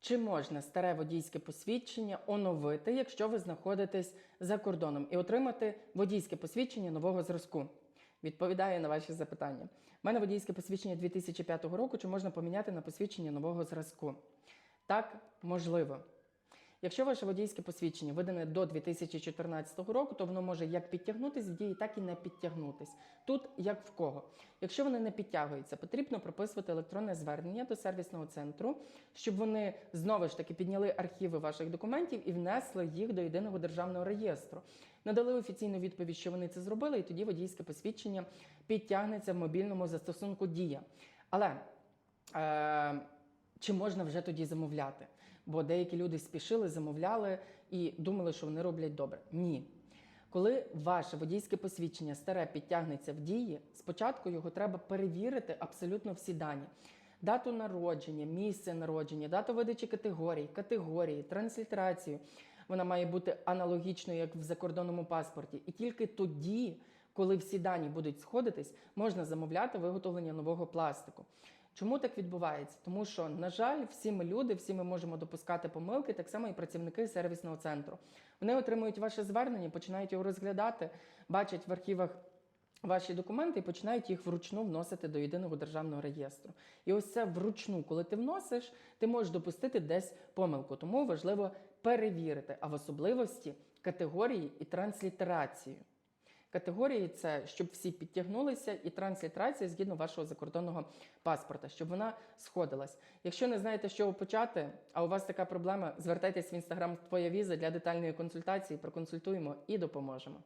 Чи можна старе водійське посвідчення оновити, якщо ви знаходитесь за кордоном, і отримати водійське посвідчення нового зразку? Відповідаю на ваші запитання. У мене водійське посвідчення 2005 року, чи можна поміняти на посвідчення нового зразку? Так, можливо. Якщо ваше водійське посвідчення видане до 2014 року, то воно може як підтягнутись в дії, так і не підтягнутись. Тут як в кого. Якщо вони не підтягуються, потрібно прописувати електронне звернення до сервісного центру, щоб вони знову ж таки підняли архіви ваших документів і внесли їх до єдиного державного реєстру. Надали офіційну відповідь, що вони це зробили, і тоді водійське посвідчення підтягнеться в мобільному застосунку Дія. Але е, чи можна вже тоді замовляти? Бо деякі люди спішили, замовляли і думали, що вони роблять добре. Ні. Коли ваше водійське посвідчення старе підтягнеться в дії, спочатку його треба перевірити абсолютно всі дані. Дату народження, місце народження, дату видачі категорій, категорії, транслітерацію. Вона має бути аналогічною, як в закордонному паспорті. І тільки тоді, коли всі дані будуть сходитись, можна замовляти виготовлення нового пластику. Чому так відбувається? Тому що, на жаль, всі ми люди, всі ми можемо допускати помилки, так само і працівники сервісного центру. Вони отримують ваше звернення, починають його розглядати, бачать в архівах. Ваші документи і починають їх вручну вносити до єдиного державного реєстру. І ось це вручну, коли ти вносиш, ти можеш допустити десь помилку. Тому важливо перевірити, а в особливості категорії і транслітерацію. Категорії це щоб всі підтягнулися, і транслітерація згідно вашого закордонного паспорта, щоб вона сходилась. Якщо не знаєте, з чого почати, а у вас така проблема, звертайтесь в інстаграм Твоя віза для детальної консультації, проконсультуємо і допоможемо.